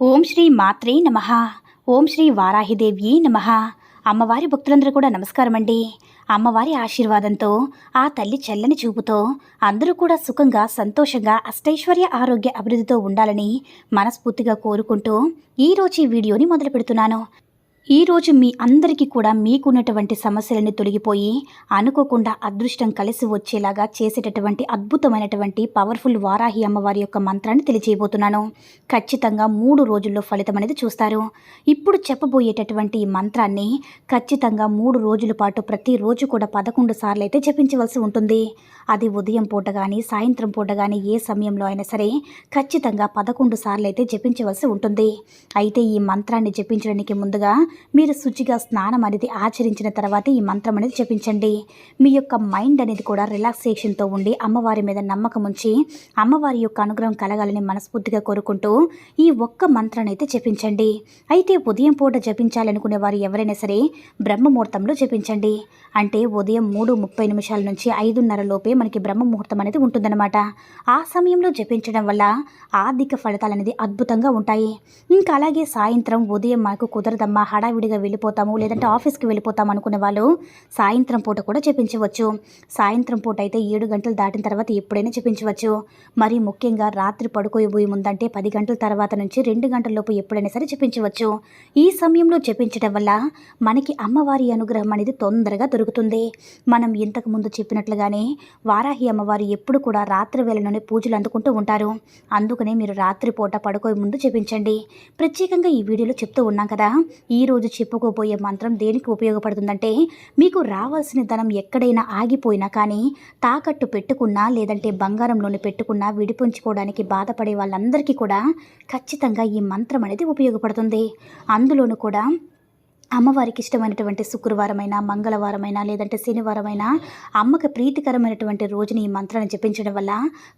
ఓం శ్రీ మాత్రే నమ. ఓం శ్రీ వారాహిదేవి నమ. అమ్మవారి భక్తులందరూ కూడా నమస్కారం అండి అమ్మవారి ఆశీర్వాదంతో ఆ తల్లి చెల్లని చూపుతో అందరూ కూడా సుఖంగా సంతోషంగా అష్టైశ్వర్య ఆరోగ్య అభివృద్ధితో ఉండాలని మనస్ఫూర్తిగా కోరుకుంటూ ఈరోజు ఈ వీడియోని మొదలు పెడుతున్నాను ఈరోజు మీ అందరికీ కూడా మీకున్నటువంటి సమస్యలన్నీ తొలగిపోయి అనుకోకుండా అదృష్టం కలిసి వచ్చేలాగా చేసేటటువంటి అద్భుతమైనటువంటి పవర్ఫుల్ వారాహి అమ్మవారి యొక్క మంత్రాన్ని తెలియజేయబోతున్నాను. ఖచ్చితంగా మూడు రోజుల్లో ఫలితం అనేది చూస్తారు. ఇప్పుడు చెప్పబోయేటటువంటి ఈ మంత్రాన్ని ఖచ్చితంగా మూడు రోజుల పాటు ప్రతిరోజు కూడా పదకొండు సార్లు అయితే జపించవలసి ఉంటుంది. అది ఉదయం పూట కానీ సాయంత్రం పూట కానీ ఏ సమయంలో అయినా సరే ఖచ్చితంగా పదకొండు సార్లు అయితే జపించవలసి ఉంటుంది. అయితే ఈ మంత్రాన్ని జపించడానికి ముందుగా మీరు శుచిగా స్నానం అనేది ఆచరించిన తర్వాత ఈ మంత్రం అనేది జపించండి. మీ యొక్క మైండ్ అనేది కూడా రిలాక్సేషన్తో ఉండి అమ్మవారి మీద నమ్మకం ఉంచి అమ్మవారి యొక్క అనుగ్రహం కలగాలని మనస్ఫూర్తిగా కోరుకుంటూ ఈ ఒక్క మంత్రాన్ని అయితే జపించండి. అయితే ఉదయం పూట జపించాలనుకునే వారు ఎవరైనా సరే బ్రహ్మముహూర్తంలో జపించండి. అంటే ఉదయం మూడు ముప్పై నిమిషాల నుంచి ఐదున్నర లోపే మనకి బ్రహ్మ ముహూర్తం అనేది ఉంటుందన్నమాట. ఆ సమయంలో జపించడం వల్ల ఆర్థిక ఫలితాలు అనేది అద్భుతంగా ఉంటాయి. ఇంకా అలాగే సాయంత్రం ఉదయం మనకు కుదరదమ్మా హడావిడిగా వెళ్ళిపోతాము లేదంటే ఆఫీస్కి వెళ్ళిపోతాం అనుకునే వాళ్ళు సాయంత్రం పూట కూడా చెప్పించవచ్చు. సాయంత్రం పూట అయితే ఏడు గంటలు దాటిన తర్వాత ఎప్పుడైనా చెప్పించవచ్చు. మరి ముఖ్యంగా రాత్రి పడుకోబోయే ముందంటే పది గంటల తర్వాత నుంచి రెండు గంటల లోపు ఎప్పుడైనా సరే చెప్పించవచ్చు. ఈ సమయంలో చెప్పించడం వల్ల మనకి అమ్మవారి అనుగ్రహం అనేది తొందరగా దొరుకుతుంది. మనం ఇంతకు ముందు చెప్పినట్లుగానే వారాహి అమ్మవారు ఎప్పుడు కూడా రాత్రి వేళలోనే పూజలు అందుకుంటూ ఉంటారు. అందుకనే మీరు రాత్రి పూట ముందు చెప్పించండి. ప్రత్యేకంగా ఈ వీడియోలో చెప్తూ ఉన్నాం కదా ఈ రోజు చెప్పుకోబోయే మంత్రం దేనికి ఉపయోగపడుతుందంటే మీకు రావాల్సిన ధనం ఎక్కడైనా ఆగిపోయినా కానీ తాకట్టు పెట్టుకున్నా లేదంటే బంగారంలోనే పెట్టుకున్నా విడిపించుకోవడానికి బాధపడే వాళ్ళందరికీ కూడా ఖచ్చితంగా ఈ మంత్రం అనేది ఉపయోగపడుతుంది. అందులోనూ కూడా అమ్మవారికి ఇష్టమైనటువంటి శుక్రవారమైనా మంగళవారమైనా లేదంటే శనివారమైనా అమ్మకి ప్రీతికరమైనటువంటి రోజుని ఈ మంత్రాన్ని జపించడం వల్ల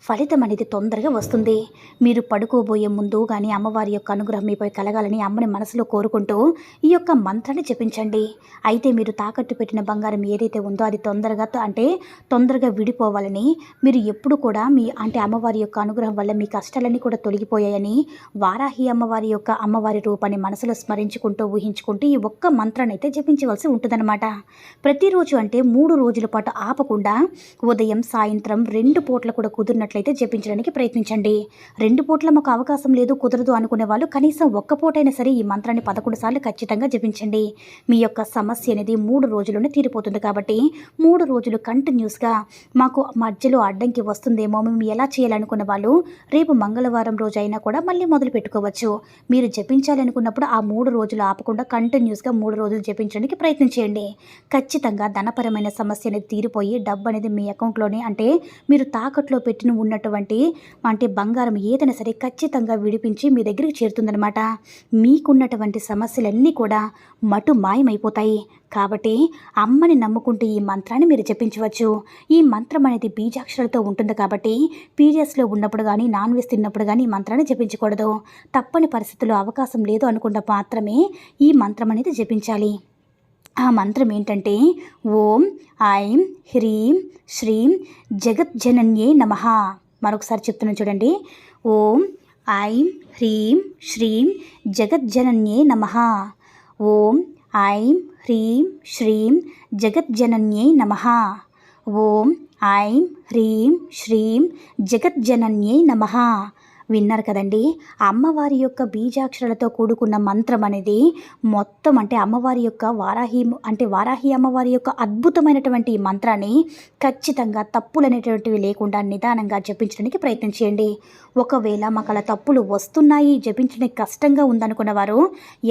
ఫలితం అనేది తొందరగా వస్తుంది. మీరు పడుకోబోయే ముందు కానీ అమ్మవారి యొక్క అనుగ్రహం మీపై కలగాలని అమ్మని మనసులో కోరుకుంటూ ఈ యొక్క మంత్రాన్ని జపించండి. అయితే మీరు తాకట్టు పెట్టిన బంగారం ఏదైతే ఉందో అది తొందరగా అంటే తొందరగా విడిపోవాలని మీరు ఎప్పుడు కూడా మీ అంటే అమ్మవారి యొక్క అనుగ్రహం వల్ల మీ కష్టాలన్నీ కూడా తొలగిపోయాయని వారాహి అమ్మవారి యొక్క అమ్మవారి రూపాన్ని మనసులో స్మరించుకుంటూ ఊహించుకుంటూ ఈ ఒక్క మంత్రాన్ని అయితే జపించవలసి ఉంటుందన్నమాట. ప్రతిరోజు అంటే మూడు రోజుల పాటు ఆపకుండా ఉదయం సాయంత్రం రెండు పూట్ల కూడా కుదిరినట్లయితే జపించడానికి ప్రయత్నించండి. రెండు పూట్ల మాకు అవకాశం లేదు కుదరదు అనుకునే వాళ్ళు కనీసం ఒక్క పూటైనా సరే ఈ మంత్రాన్ని పదకొండు సార్లు ఖచ్చితంగా జపించండి. మీ యొక్క సమస్య అనేది మూడు రోజుల్లోనే తీరిపోతుంది కాబట్టి మూడు రోజులు కంటిన్యూస్గా మాకు మధ్యలో అడ్డంకి వస్తుందేమో మేము ఎలా చేయాలనుకున్న వాళ్ళు రేపు మంగళవారం రోజు అయినా కూడా మళ్ళీ మొదలు పెట్టుకోవచ్చు మీరు జపించాలనుకున్నప్పుడు ఆ మూడు రోజులు ఆపకుండా కంటిన్యూస్గా మూడు రోజులు జపించడానికి ప్రయత్నం చేయండి. ఖచ్చితంగా ధనపరమైన సమస్య అనేది తీరిపోయి డబ్బు అనేది మీ అకౌంట్లోనే అంటే మీరు తాకట్లో పెట్టిన ఉన్నటువంటి అంటే బంగారం ఏదైనా సరే ఖచ్చితంగా విడిపించి మీ దగ్గరికి చేరుతుందనమాట మీకున్నటువంటి సమస్యలన్నీ కూడా మటు మాయమైపోతాయి కాబట్టి అమ్మని నమ్ముకుంటే ఈ మంత్రాన్ని మీరు జపించవచ్చు. ఈ మంత్రం అనేది బీజాక్షరాలతో ఉంటుంది కాబట్టి పీరియడ్స్లో ఉన్నప్పుడు కానీ నాన్ వెజ్ తిన్నప్పుడు కానీ ఈ మంత్రాన్ని జపించకూడదు. తప్పని పరిస్థితుల్లో అవకాశం లేదు అనుకుంటే మాత్రమే ఈ మంత్రం అనేది జపించాలి. ఆ మంత్రం ఏంటంటే ఓం ఐం హ్రీం శ్రీం జగజ్జనన్యే నమ. మరొకసారి చెప్తున్నాను చూడండి. ఓం ఐం హ్రీం శ్రీం జగజ్జనన్యే నమ. ఓం ఐం హ్రీం శ్రీం జగజ్జనన్యై నమ ఓం ఐం హ్రీం శ్రీం జగజ్జనన్యై నమ విన్నారు కదండి. అమ్మవారి యొక్క బీజాక్షరాలతో కూడుకున్న మంత్రం అనేది మొత్తం అంటే అమ్మవారి యొక్క వారాహి అంటే వారాహి అమ్మవారి యొక్క అద్భుతమైనటువంటి ఈ మంత్రాన్ని ఖచ్చితంగా తప్పులు అనేటువంటివి లేకుండా నిదానంగా జపించడానికి ప్రయత్నం చేయండి. ఒకవేళ మాకు అలా తప్పులు వస్తున్నాయి జపించడానికి కష్టంగా ఉందనుకున్న వారు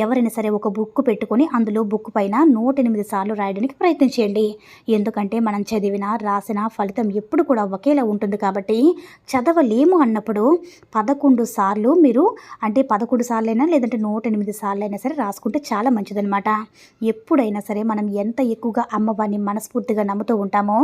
ఎవరైనా సరే ఒక బుక్ పెట్టుకొని అందులో బుక్ పైన నూట ఎనిమిది సార్లు రాయడానికి ప్రయత్నం చేయండి. ఎందుకంటే మనం చదివిన రాసిన ఫలితం ఎప్పుడు కూడా ఒకేలా ఉంటుంది కాబట్టి చదవలేము అన్నప్పుడు పద పదకొండు సార్లు మీరు అంటే పదకొండు సార్లు అయినా లేదంటే నూట ఎనిమిది సార్లు అయినా సరే రాసుకుంటే చాలా మంచిదనమాట ఎప్పుడైనా సరే మనం ఎంత ఎక్కువగా అమ్మవారిని మనస్ఫూర్తిగా నమ్ముతూ ఉంటామో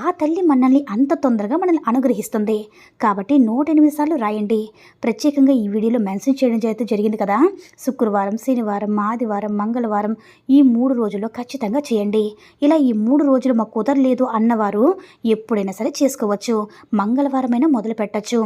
ఆ తల్లి మనల్ని అంత తొందరగా మనల్ని అనుగ్రహిస్తుంది. కాబట్టి నూట ఎనిమిది సార్లు రాయండి. ప్రత్యేకంగా ఈ వీడియోలో మెన్షన్ చేయడం అయితే జరిగింది కదా. శుక్రవారం శనివారం ఆదివారం మంగళవారం ఈ మూడు రోజుల్లో ఖచ్చితంగా చేయండి. ఇలా ఈ మూడు రోజులు మాకు కుదరలేదు అన్నవారు ఎప్పుడైనా సరే చేసుకోవచ్చు. మంగళవారమైనా మొదలు పెట్టచ్చు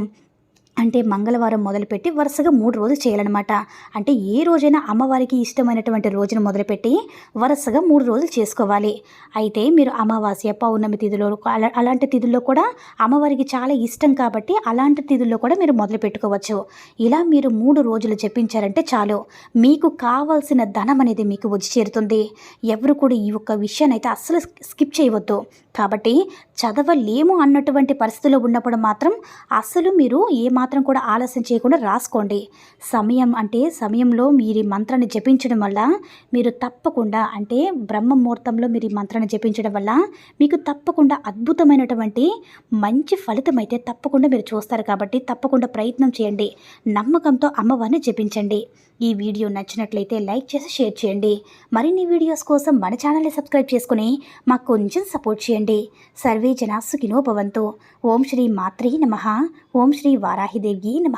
అంటే మంగళవారం మొదలుపెట్టి వరుసగా మూడు రోజులు చేయాలన్నమాట. అంటే ఏ రోజైనా అమ్మవారికి ఇష్టమైనటువంటి రోజును మొదలుపెట్టి వరుసగా మూడు రోజులు చేసుకోవాలి. అయితే మీరు అమావాస్య పౌర్ణమి తిథిలో అలా అలాంటి తిథుల్లో కూడా అమ్మవారికి చాలా ఇష్టం కాబట్టి అలాంటి తిథుల్లో కూడా మీరు మొదలు పెట్టుకోవచ్చు. ఇలా మీరు మూడు రోజులు చెప్పించారంటే చాలు. మీకు కావాల్సిన ధనం అనేది మీకు వచ్చి చేరుతుంది. ఎవరు కూడా ఈ ఒక్క విషయాన్ని అయితే అస్సలు స్కిప్ చేయవద్దు. కాబట్టి చదవలేము అన్నటువంటి పరిస్థితిలో ఉన్నప్పుడు మాత్రం అసలు మీరు ఏ మాత్రం కూడా ఆలస్యం చేయకుండా రాసుకోండి. సమయం అంటే సమయంలో మీరు ఈ మంత్రాన్ని జపించడం వల్ల మీరు తప్పకుండా అంటే బ్రహ్మ ముహూర్తంలో మీరు ఈ మంత్రాన్ని జపించడం వల్ల మీకు తప్పకుండా అద్భుతమైనటువంటి మంచి ఫలితం అయితే తప్పకుండా మీరు చూస్తారు కాబట్టి తప్పకుండా ప్రయత్నం చేయండి. నమ్మకంతో అమ్మవారిని జపించండి. ఈ వీడియో నచ్చినట్లయితే లైక్ చేసి షేర్ చేయండి. మరిన్ని వీడియోస్ కోసం మన ఛానల్ని సబ్స్క్రైబ్ చేసుకుని మాకు కొంచెం సపోర్ట్ చేయండి. సర్వే జనా సుఖినో భవంతు. ఓం శ్రీ మాత్రే నమ. ఓం శ్రీ వారాహిదేవి నమ